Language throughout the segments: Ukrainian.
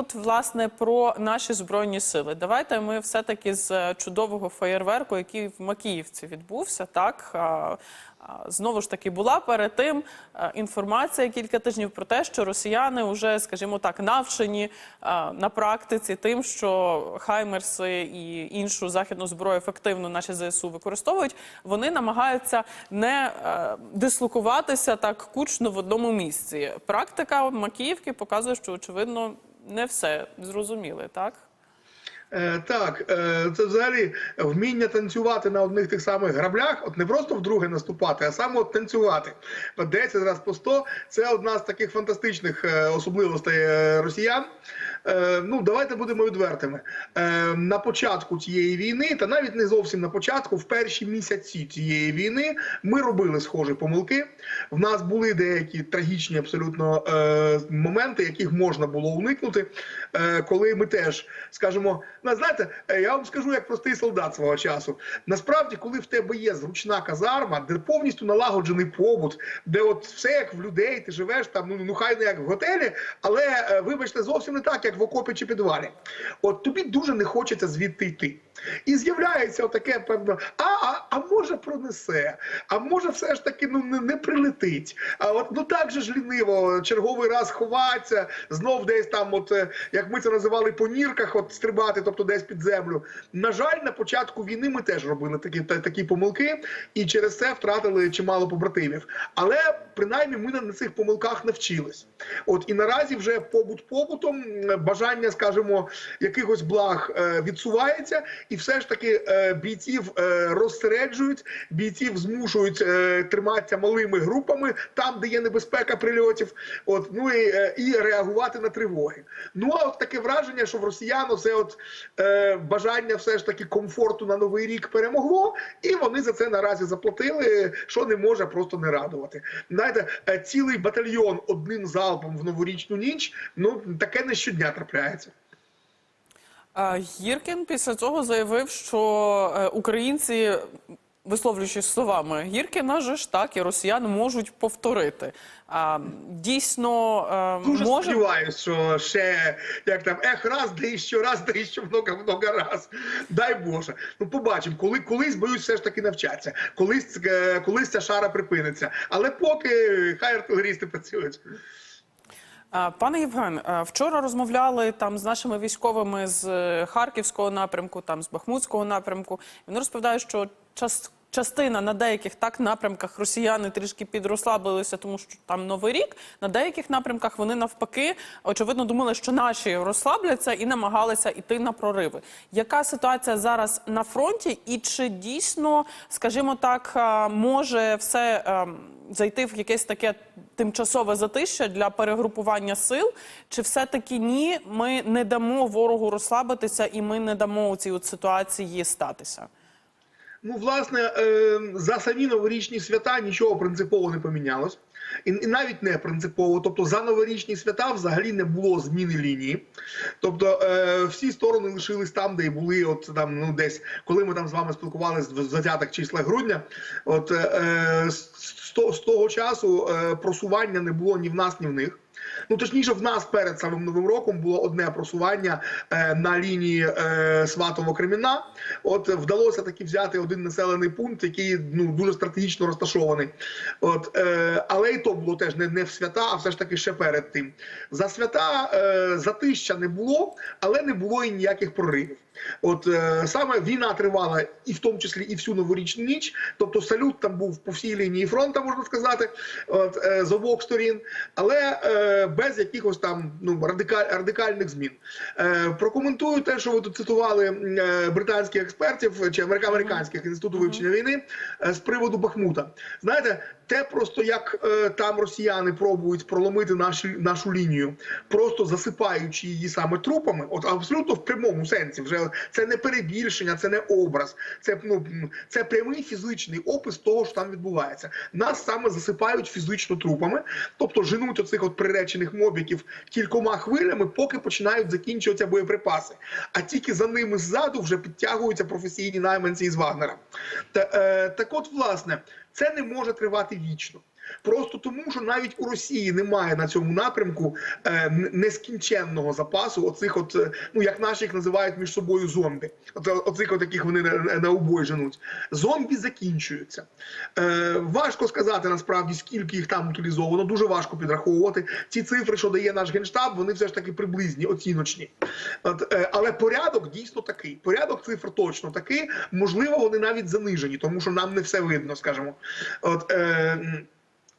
от власне про наші збройні сили. Давайте ми все таки з е, чудового феєрверку, який в Макіївці відбувся, так. Знову ж таки була перед тим е, інформація кілька тижнів про те, що росіяни вже, скажімо так, навчені е, на практиці тим, що хаймерси і іншу західну зброю ефективно наші ЗСУ використовують. Вони намагаються не дислокуватися так кучно в одному місці. Практика Макіївки показує, що очевидно не все зрозуміли, так? Е, так, е, це взагалі вміння танцювати на одних тих самих граблях, от не просто вдруге наступати, а саме от танцювати. От 10 разів по 100 – це одна з таких фантастичних е, особливостей росіян. Е, ну, давайте будемо відвертими. Е, на початку цієї війни, та навіть не зовсім на початку, в перші місяці цієї війни ми робили схожі помилки. В нас були деякі трагічні абсолютно е, моменти, яких можна було уникнути, коли ми теж скажімо, ну, знаєте, я вам скажу як простий солдат свого часу. Насправді, коли в тебе є зручна казарма, де повністю налагоджений побут, де от все як в людей, ти живеш там, ну ну хай не як в готелі, але вибачте, зовсім не так, як в окопі чи підвалі. От тобі дуже не хочеться звідти йти. І з'являється таке певно, а, а, а може пронесе, а може все ж таки ну не, не прилетить. А от ну так же ж ліниво, черговий раз ховатися, знов десь там, от е, як ми це називали по нірках, от стрибати, тобто десь під землю. На жаль, на початку війни ми теж робили такі та, такі помилки, і через це втратили чимало побратимів. Але принаймні ми на, цих помилках навчились. От і наразі вже побут побутом, бажання, скажімо, якихось благ е, відсувається, і все ж таки е, бійців е, розсереджують, бійців змушують е, триматися малими групами там, де є небезпека прильотів. От ну і, е, і реагувати на тривоги. Ну а от таке враження, що в росіян це от е, бажання все ж таки комфорту на новий рік перемогло, і вони за це наразі заплатили, що не може просто не радувати. Знаєте, е, цілий батальйон одним залпом в новорічну ніч. Ну таке не щодня трапляється. Гіркін після цього заявив, що е, українці, висловлюючись словами Гіркіна, же ж так і росіяни можуть повторити. А, дійсно, е, Дуже може сподіваюся, що ще як там ех раз, да і ще раз, да і ще много много раз. Дай Боже. Ну побачимо, коли колись боюсь все ж таки навчатися. Колись е, колись ця шара припиниться. Але поки хай артилерісти працюють. Пане Євген, вчора розмовляли там з нашими військовими з е, Харківського напрямку, там з Бахмутського напрямку. І Вони розповідають, що час, частина на деяких так напрямках росіяни трішки підрослабилися, тому що там новий рік. На деяких напрямках вони навпаки очевидно думали, що наші розслабляться і намагалися йти на прориви. Яка ситуація зараз на фронті, і чи дійсно, скажімо так, може все ем, зайти в якесь таке тимчасове затища для перегрупування сил, чи все-таки ні, ми не дамо ворогу розслабитися і ми не дамо у цій от ситуації статися? Ну, власне, е, за самі новорічні свята нічого принципово не помінялось. І, і навіть не принципово. Тобто за новорічні свята взагалі не було зміни лінії. Тобто е, всі сторони лишились там, де й були, от там, ну десь, коли ми там з вами спілкувалися в 20 числа грудня. От е, з, з з того часу е, просування не було ні в нас, ні в них. Ну, точніше, в нас перед самим новим роком було одне просування е, на лінії е, Сватово-Креміна. От е, вдалося таки взяти один населений пункт, який ну дуже стратегічно розташований. От е, але і то було теж не, не в свята, а все ж таки ще перед тим. За свята затища не було, але не було і ніяких проривів. От е, саме війна тривала і в тому числі і всю новорічну ніч. Тобто салют там був по всій лінії фронту, можна сказати, от е, з обох сторін, але е, без якихось там ну радикаль, радикальних змін. Е, прокоментую те, що ви тут цитували е, британських експертів чи американських інституту вивчення війни е, з приводу Бахмута. Знаєте, те просто як е, там росіяни пробують проломити нашу, нашу лінію, просто засипаючи її саме трупами, от абсолютно в прямому сенсі, вже це не перебільшення, це не образ, це ну це прямий фізичний опис того, що там відбувається. Нас саме засипають фізично трупами, тобто женуть оцих от приречених мобіків кількома хвилями, поки починають закінчуватися боєприпаси. А тільки за ними ззаду вже підтягуються професійні найманці із Вагнера. Та, е, так от, власне, це не може тривати вічно. Просто тому, що навіть у Росії немає на цьому напрямку е, нескінченного запасу. Оцих, от е, ну як наші їх називають між собою зомбі. От, оцих, от яких вони на, убой женуть. Зомбі закінчуються. Е, важко сказати насправді скільки їх там утилізовано. Дуже важко підраховувати. Ці цифри, що дає наш генштаб, вони все ж таки приблизні, оціночні. От, е, але порядок дійсно такий. Порядок цифр точно такий. Можливо, вони навіть занижені, тому що нам не все видно, скажімо. От, е,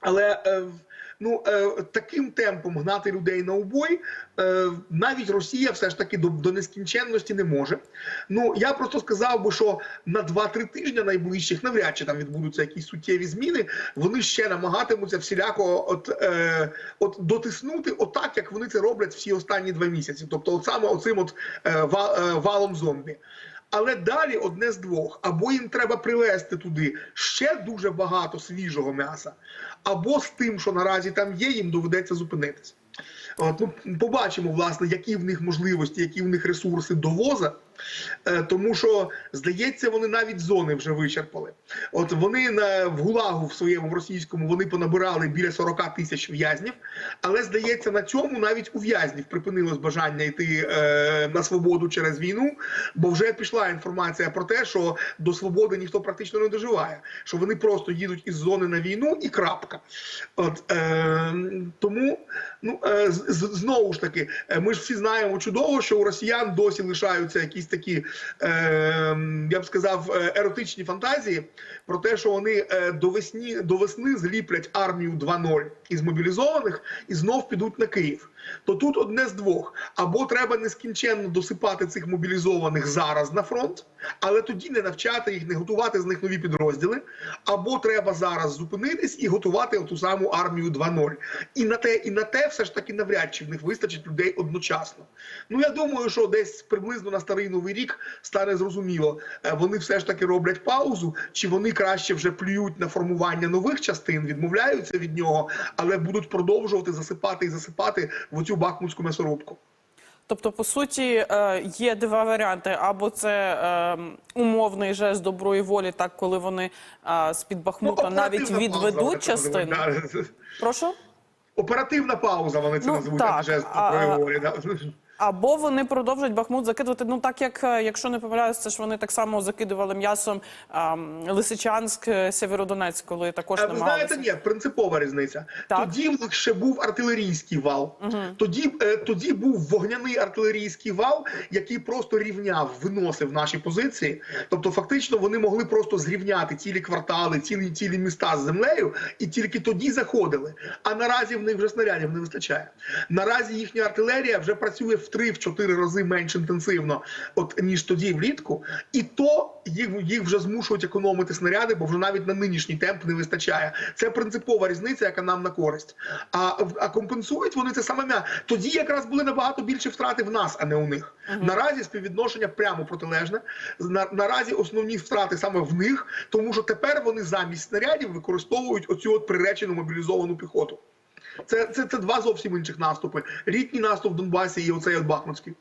але е, ну, е, таким темпом гнати людей на убой е, навіть Росія все ж таки до, до нескінченності не може. Ну я просто сказав би, що на 2-3 тижні найближчих навряд чи там відбудуться якісь суттєві зміни. Вони ще намагатимуться всіляко от, е, от дотиснути, отак як вони це роблять всі останні два місяці. Тобто, от саме оцим от е, валом зомбі. Але далі одне з двох: або їм треба привезти туди ще дуже багато свіжого м'яса, або з тим, що наразі там є, їм доведеться зупинитися. От, ну, побачимо, власне, які в них можливості, які в них ресурси довоза. Е, тому що здається, вони навіть зони вже вичерпали. От вони на в гулагу в своєму російському вони понабирали біля 40 тисяч в'язнів, але здається, на цьому навіть у в'язнів припинилось бажання йти е, на свободу через війну, бо вже пішла інформація про те, що до свободи ніхто практично не доживає, що вони просто їдуть із зони на війну і крапка. От е, тому, ну е, з- знову ж таки, е, ми ж всі знаємо чудово, що у росіян досі лишаються якісь такі, е, я б сказав, е, еротичні фантазії про те, що вони е, до весні до весни зліплять армію 2.0 із мобілізованих і знов підуть на Київ. То тут одне з двох: або треба нескінченно досипати цих мобілізованих зараз на фронт, але тоді не навчати їх, не готувати з них нові підрозділи, або треба зараз зупинитись і готувати ту саму армію 2.0. І на те, і на те все ж таки навряд чи в них вистачить людей одночасно. Ну я думаю, що десь приблизно на старий новий рік стане зрозуміло, е, вони все ж таки роблять паузу, чи вони краще вже плюють на формування нових частин, відмовляються від нього, але будуть продовжувати засипати і засипати в оцю бахмутську м'ясорубку. Тобто, по суті, е, є два варіанти: або це е, умовний жест доброї волі, так коли вони е, з під Бахмута Ну, навіть відведуть частину. Прошу. Оперативна пауза, вони це Ну, назвуть так, жест доброї волі. Або вони продовжують Бахмут закидувати. Ну так як, е, якщо не помиляюсь, це ж вони так само закидували м'ясом Лисичанськ, е, Сєвєродонецьк, коли також Е, Ви намагалися. знаєте, ні, принципова різниця. Так. Тоді в них ще був артилерійський вал. Тоді, е, тоді був вогняний артилерійський вал, який просто рівняв, виносив наші позиції. Тобто, фактично, вони могли просто зрівняти цілі квартали, цілі цілі міста з землею, і тільки тоді заходили. А наразі в них вже снарядів не вистачає. Наразі їхня артилерія вже працює в 3-4 рази менш інтенсивно, от ніж тоді влітку, і то їх, їх вже змушують економити снаряди, бо вже навіть на нинішній темп не вистачає. Це принципова різниця, яка нам на користь. А, а компенсують вони це саме м'я. Тоді якраз були набагато більші втрати в нас, а не у них. Наразі співвідношення прямо протилежне. На, наразі основні втрати саме в них, тому що тепер вони замість снарядів використовують оцю от приречену мобілізовану піхоту. Це, це, це два зовсім інших наступи. Літній наступ в Донбасі і оцей от Бахмутський.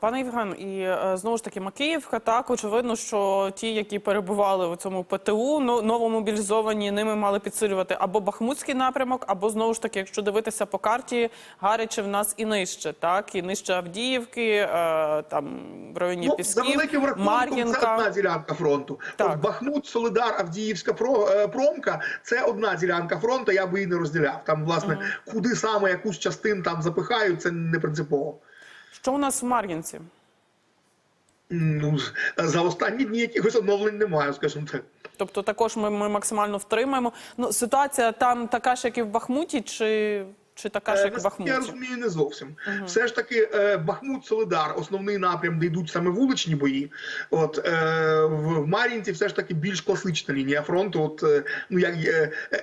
Пане Євген, і е, знову ж таки Макіївка, так очевидно, що ті, які перебували у цьому ПТУ, новомобілізовані, ними мали підсилювати або Бахмутський напрямок, або знову ж таки, якщо дивитися по карті, Гаряче в нас і нижче, так і нижче Авдіївки, е, там в районі Ну, за Пісків, великим рахунком, це одна ділянка фронту. Так. От Бахмут, Солидар, Авдіївська е, промка це одна ділянка фронту. Я би її не розділяв. Там, власне, куди саме якусь частин там запихають, це не принципово. Що у нас в Мар'їнці? Ну за останні дні якихось оновлень немає, скажімо так. Тобто також ми, ми максимально втримаємо. Ну, ситуація там така ж, як і в Бахмуті, чи, чи така ж, Е, як наскільки Бахмуті? Я розумію, не зовсім. Все ж таки, е, Бахмут Солидар, основний напрям, де йдуть саме вуличні бої. От е, в Мар'їнці все ж таки більш класична лінія фронту. От ну як,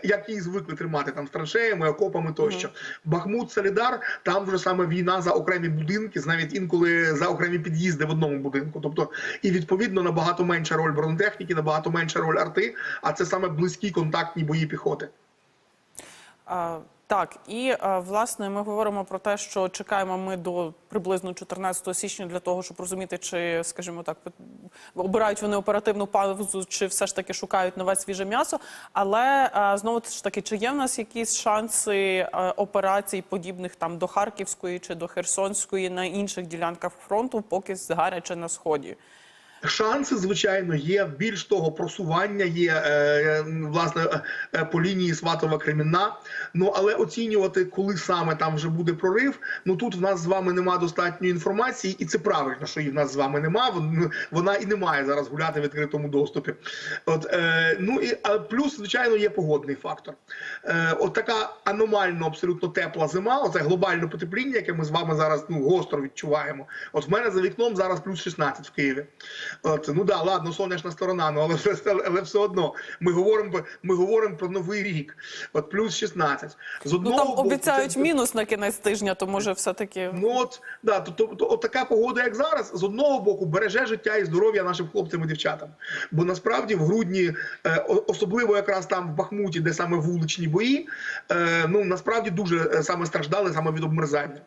як її звикли тримати там з траншеями, окопами тощо. Бахмут Солидар, там вже саме війна за окремі будинки, навіть інколи за окремі під'їзди в одному будинку. Тобто, і відповідно набагато менша роль бронетехніки, набагато менша роль арти, а це саме близькі контактні бої піхоти. Так, і власне ми говоримо про те, що чекаємо ми до приблизно 14 січня для того, щоб розуміти, чи, скажімо так, обирають вони оперативну паузу, чи все ж таки шукають нове свіже м'ясо. Але знову ж таки, чи є в нас якісь шанси операцій, подібних там до Харківської чи до Херсонської на інших ділянках фронту, поки гаряче на сході? Шанси, звичайно, є. Більш того, просування є е, власне е, по лінії Сватова Кремінна. Ну але оцінювати, коли саме там вже буде прорив. Ну тут в нас з вами нема достатньої інформації, і це правильно, що її в нас з вами нема. Вон- Вона і не має зараз гуляти в відкритому доступі. От е, ну і плюс, звичайно, є погодний фактор. Е, от така аномально абсолютно тепла зима. Оце глобальне потепління, яке ми з вами зараз ну гостро відчуваємо. От в мене за вікном зараз плюс 16 в Києві. От, ну да, ладно, сонячна сторона, ну але, все- але все одно ми говоримо ми говоримо про новий рік. От плюс 16. З Ну одного там боку, обіцяють це- мінус на кінець тижня, то може все-таки. Ну от да, то, то, то от така погода, як зараз, з одного боку береже життя і здоров'я нашим хлопцям і дівчатам. Бо насправді в грудні, е, особливо якраз там в Бахмуті, де саме вуличні бої, е, ну насправді дуже е, саме страждали саме від обмерзання.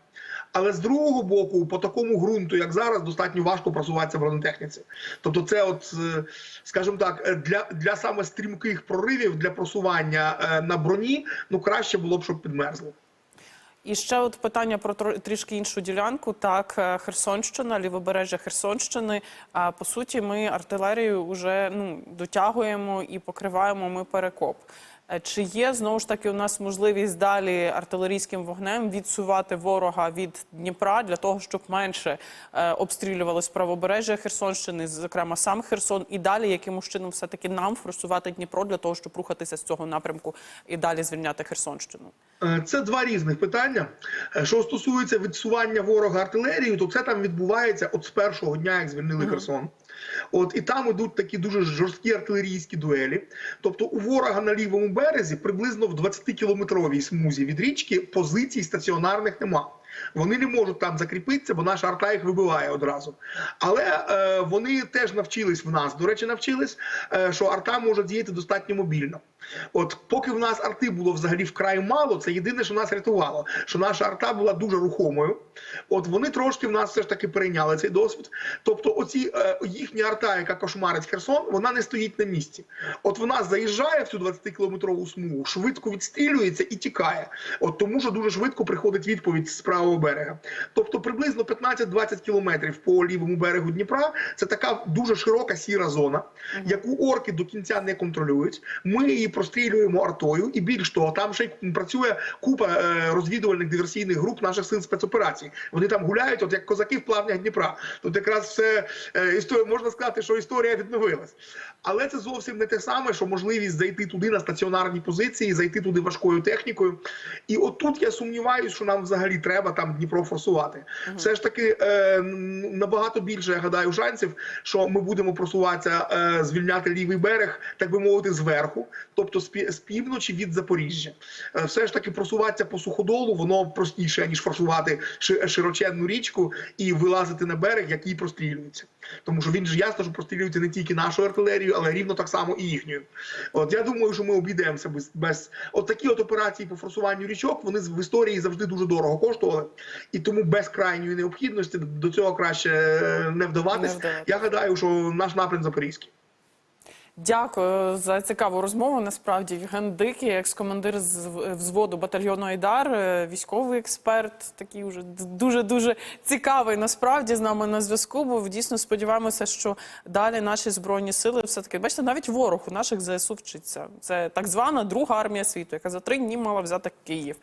Але з другого боку, по такому ґрунту, як зараз, достатньо важко просуватися в бронетехніці. Тобто, це, от, е, скажімо так, е, для, для саме стрімких проривів для просування е, на броні, ну краще було б, щоб підмерзло. І ще от питання про трішки іншу ділянку. Так, Херсонщина, лівобережжя Херсонщини. А по суті, ми артилерію вже ну дотягуємо і покриваємо ми перекоп. Е, Чи є знову ж таки у нас можливість далі артилерійським вогнем відсувати ворога від Дніпра для того, щоб менше е, обстрілювалось правобережжя Херсонщини, зокрема сам Херсон, і далі якимось чином все таки нам форсувати Дніпро для того, щоб рухатися з цього напрямку і далі звільняти Херсонщину? Е, Це два різних питання. Що стосується відсування ворога артилерією, то це там відбувається от з першого дня, як звільнили Херсон. От і там ідуть такі дуже жорсткі артилерійські дуелі. Тобто, у ворога на лівому березі приблизно в 20-кілометровій смузі від річки позицій стаціонарних нема. Вони не можуть там закріпитися, бо наша арта їх вибиває одразу. Але е, вони теж навчились в нас. До речі, навчились, е, що арта може діяти достатньо мобільно. От поки в нас арти було взагалі вкрай мало, це єдине, що нас рятувало, що наша арта була дуже рухомою. От вони трошки в нас все ж таки перейняли цей досвід. Тобто, оці е, їхня арта, яка кошмарить Херсон, вона не стоїть на місці. От вона заїжджає в цю 20-кілометрову смугу, швидко відстрілюється і тікає. От тому, що дуже швидко приходить відповідь з правого берега. Тобто, приблизно 15-20 кілометрів по лівому берегу Дніпра це така дуже широка сіра зона, яку орки до кінця не контролюють. Ми її прострілюємо артою, і більш того, там ще й працює купа е, розвідувальних диверсійних груп наших сил спецоперацій. Вони там гуляють, от як козаки в плавнях Дніпра. Тут якраз все е, історія, можна сказати, що історія відновилась. Але це зовсім не те саме, що можливість зайти туди на стаціонарні позиції, зайти туди важкою технікою. І отут я сумніваюся, що нам взагалі треба там Дніпро форсувати. Все ж таки е, набагато більше я гадаю шансів, що ми будемо просуватися, е, звільняти лівий берег, так би мовити, зверху, тобто з, півночі від Запоріжжя. Е, все ж таки просуватися по суходолу, воно простіше ніж форсувати широченну річку і вилазити на берег, який прострілюється. Тому що він ж ясно, що прострілюється не тільки нашою артилерією, але рівно так само і їхньою. От я думаю, що ми обійдемося без, без от такі от операції по форсуванню річок. Вони в історії завжди дуже дорого коштували, і тому без крайньої необхідності до цього краще е, не вдаватись. Не вдаватись. Я гадаю, що наш напрям запорізький. Дякую за цікаву розмову. Насправді Євген Дикий, екс-командир взводу батальйону Айдар, е, військовий експерт, такий уже дуже дуже цікавий. Насправді з нами на зв'язку. Бо дійсно сподіваємося, що далі наші збройні сили все таки бачите, навіть ворог у наших ЗСУ вчиться. Це так звана друга армія світу, яка за три дні мала взяти Київ.